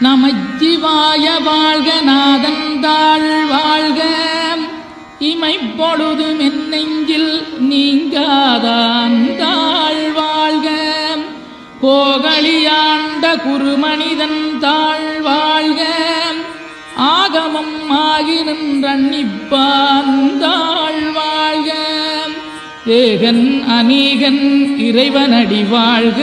நமச்சிவாய வாழ்க நாதந்தாள் வாழ்க. இமைப்பொழுது மென்னெஞ்சில் நீங்காதான் தாழ் வாழ்க. கோகலியாண்ட குருமனிதன் தாழ் வாழ்க. ஆகமம் ஆகி நின்றன்னிப்பான் தாழ் வாழ்க. ஏகன் அநீகன் இறைவனடி வாழ்க.